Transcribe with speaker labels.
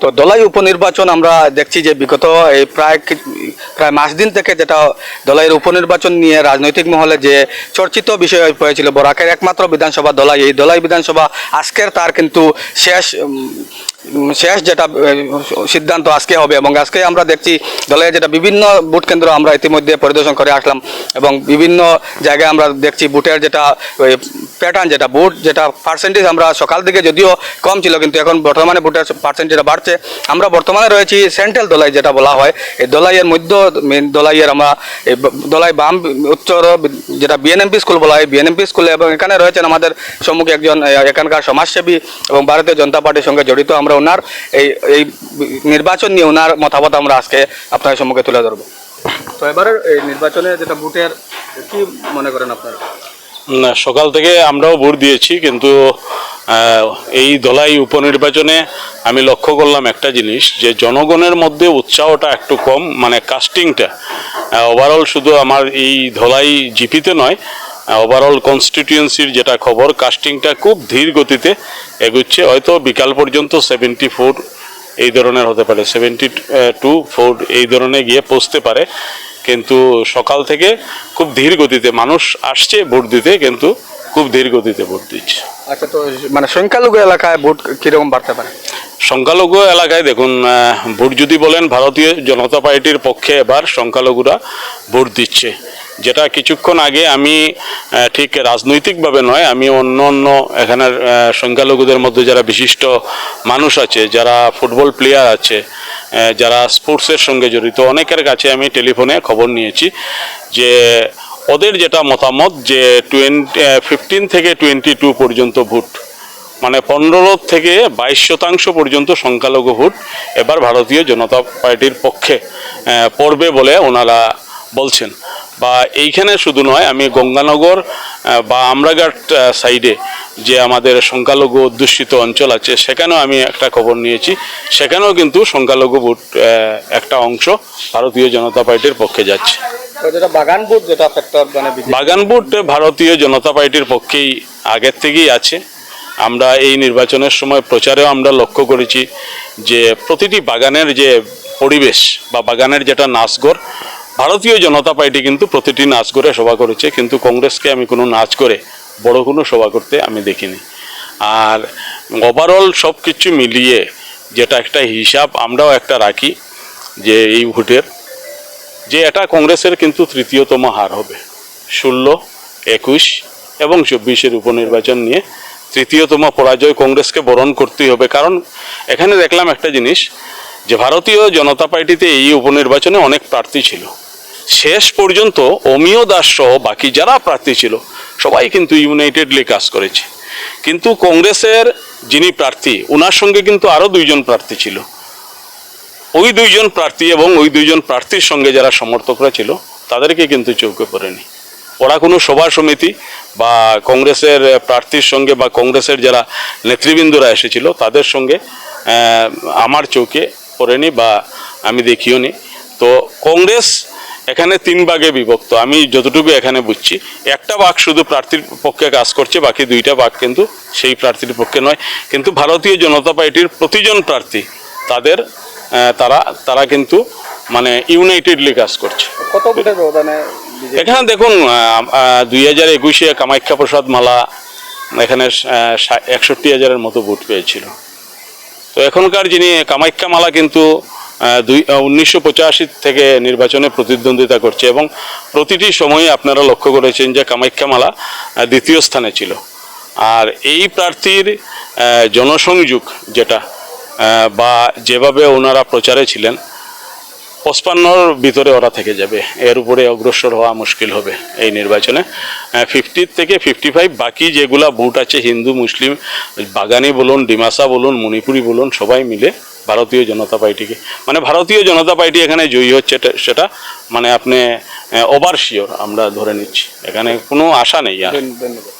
Speaker 1: তো দলাই উপনির্বাচন আমরা দেখছি যে বিগত এই প্রায় প্রায় মাস দিন থেকে যেটা দলাইয়ের উপনির্বাচন নিয়ে রাজনৈতিক মহলে যে চর্চিত বিষয় হয়ে পড়েছিল বরাকের একমাত্র বিধানসভা দলাই। এই দলাই বিধানসভা আজকের তার কিন্তু শেষ শেষ যেটা সিদ্ধান্ত আজকে হবে এবং আজকে আমরা দেখছি দলের যেটা বিভিন্ন ভোট কেন্দ্র আমরা ইতিমধ্যে পরিদর্শন করে আসলাম এবং বিভিন্ন জায়গায় আমরা দেখছি ভোটের যেটা প্যাটার্ন যেটা ভোট, যেটা পার্সেন্টেজ আমরা সকাল দিকে যদিও কম ছিল, কিন্তু এখন বর্তমানে ভোটের পার্সেন্টেজ বাড়ছে আমরা বর্তমানে রয়েছি সেন্ট্রাল দোলাই যেটা বলা হয়। এই দোলাইয়ের মধ্য দলাইয়ের আমরা এই দলাই বাম উচ্চ যেটা বিএনএমপি স্কুল বলা হয় বিএনএমপি স্কুলে এবং এখানে রয়েছেন আমাদের সম্মুখে একজন এখানকার সমাজসেবী এবং ভারতীয় জনতা পার্টির সঙ্গে জড়িত আমরা ওনার। এই এই নির্বাচন নিয়ে ওনার মতামত আমরা আজকে আপনার সম্মুখে তুলে ধরবো। তো এবারের এই নির্বাচনে যেটা ভোটের, কি মনে করেন আপনারা?
Speaker 2: সকাল থেকে আমরাও ভোট দিয়েছি, কিন্তু এই দলাই উপনির্বাচনে আমি লক্ষ্য করলাম একটা জিনিস, যে জনগণের মধ্যে উৎসাহটা একটু কম মানে কাস্টিংটা ওভারঅল শুধু আমার এই ধলাই জিপিতে নয় ওভারঅল কনস্টিটিউয়েন্সির যেটা খবর কাস্টিংটা খুব ধীর গতিতে এগুচ্ছে। হয়তো বিকাল পর্যন্ত সেভেন্টি ফোর এই ধরনের হতে পারে সেভেন্টি টু ফোর এই ধরনের গিয়ে পৌঁছতে পারে। কিন্তু সকাল থেকে খুব ধীর গতিতে, মানুষ আসছে ভোট দিতে, কিন্তু খুব ধীর গতিতে ভোট দিচ্ছে।
Speaker 1: আচ্ছা তো মানে সংখ্যালঘু এলাকায় ভোট কীরকম বাড়তে পারে?
Speaker 2: সংখ্যালঘু এলাকায় দেখুন ভোট যদি বলেন ভারতীয় জনতা পার্টির পক্ষে এবার সংখ্যালঘুরা ভোট দিচ্ছে। যেটা কিছুক্ষণ আগে আমি ঠিক রাজনৈতিকভাবে নয় আমি অন্য অন্য এখানের সংখ্যালঘুদের মধ্যে যারা বিশিষ্ট মানুষ আছে যারা ফুটবল প্লেয়ার আছে যারা স্পোর্টসের সঙ্গে জড়িত অনেকের কাছে আমি টেলিফোনে খবর নিয়েছি যে ওদের যেটা মতামত যে টোয়েন্টি ফিফটিন থেকে টোয়েন্টি টু পর্যন্ত ভোট মানে পনেরো থেকে বাইশ শতাংশ পর্যন্ত সংখ্যালঘু ভোট এবার ভারতীয় জনতা পার্টির পক্ষে পড়বে বলে ওনারা বলছেন। বা এইখানে শুধু নয় আমি গঙ্গানগর বা আমরাঘাট সাইডে যে আমাদের সংখ্যালঘু অধ্যুষিত অঞ্চল আছে সেখানেও আমি একটা খবর নিয়েছি। সেখানেও কিন্তু সংখ্যালঘু ভোট একটা অংশ ভারতীয় জনতা পার্টির পক্ষে যাচ্ছে।
Speaker 1: বাগান যেটা ফ্যাক্টর মানে
Speaker 2: বাগান ভারতীয় জনতা পার্টির পক্ষেই আগের থেকেই আছে। আমরা এই নির্বাচনের সময় প্রচারেও আমরা লক্ষ্য করেছি যে প্রতিটি বাগানের যে পরিবেশ বা বাগানের যেটা নাচগড় ভারতীয় জনতা পার্টি কিন্তু প্রতিটি নাচ করে সভা করেছে, কিন্তু কংগ্রেসকে আমি কোনো নাচ করে বড় কোনো সভা করতে আমি দেখিনি। আর ওভারঅল সব কিছু মিলিয়ে যেটা একটা হিসাব, আমরাও একটা রাখি যে এই ভোটের যে এটা কংগ্রেসের কিন্তু তৃতীয়তম হার হবে। ষোলো, একুশ এবং চব্বিশের উপনির্বাচন নিয়ে তৃতীয়তম পরাজয় কংগ্রেসকে বরণ করতেই হবে। কারণ এখানে দেখলাম একটা জিনিস, যে ভারতীয় জনতা পার্টিতে এই উপনির্বাচনে অনেক প্রার্থী ছিল। শেষ পর্যন্ত অমিয় দাস সহ বাকি যারা প্রার্থী ছিল, সবাই কিন্তু ইউনাইটেডলি কাজ করেছে। কিন্তু কংগ্রেসের যিনি প্রার্থী ওনার সঙ্গে কিন্তু আরও দুইজন প্রার্থী ছিল। ওই দুইজন প্রার্থী এবং ওই দুইজন প্রার্থীর সঙ্গে যারা সমর্থকরা ছিল, তাদেরকে কিন্তু চৌকে পড়েনি ওরা কোনো সভা সমিতি বা কংগ্রেসের প্রার্থীর সঙ্গে বা কংগ্রেসের যারা নেতৃবৃন্দরা এসেছিল, তাদের সঙ্গে আমার চৌকে পড়েনি বা আমি দেখিও নি তো কংগ্রেস এখানে তিন ভাগে বিভক্ত। আমি যতটুকু এখানে বুঝছি একটা ভাগ শুধু প্রার্থীর পক্ষে কাজ করছে বাকি দুইটা ভাগ কিন্তু সেই প্রার্থীর পক্ষে নয়। কিন্তু ভারতীয় জনতা পার্টির প্রতিজন প্রার্থী তাদের তারা তারা কিন্তু মানে ইউনাইটেডলি কাজ করছে।
Speaker 1: কত
Speaker 2: এখানে দেখুন দুই হাজার একুশে কামাখ্যা প্রসাদ মালা এখানে একষট্টি হাজারের মতো ভোট পেয়েছিল। তো এখনকার যিনি কামাখ্যা মালা কিন্তু দুই উনিশশো থেকে নির্বাচনে প্রতিদ্বন্দ্বিতা করছে এবং প্রতিটি সময়ে আপনারা লক্ষ্য করেছেন যে কামাখ্যামালা দ্বিতীয় স্থানে ছিল। আর এই প্রার্থীর জনসংযোগ যেটা বা যেভাবে ওনারা প্রচারে ছিলেন পঁচপান্নর ভিতরে ওরা থেকে যাবে। এর উপরে অগ্রসর হওয়া মুশকিল হবে এই নির্বাচনে। ফিফটি থেকে ফিফটি ফাইভ বাকি যেগুলা বুট আছে, হিন্দু, মুসলিম, বাগানি বলুন, ডিমাসা বলুন, মণিপুরি বলুন, সবাই মিলে ভারতীয় জনতা পার্টিকে। মানে ভারতীয় জনতা পার্টি এখানে জয়ী হচ্ছে সেটা মানে আপনি ওভার শিওর আমরা ধরে নিচ্ছি। এখানে কোনো আশা নেই
Speaker 1: ধন্যবাদ।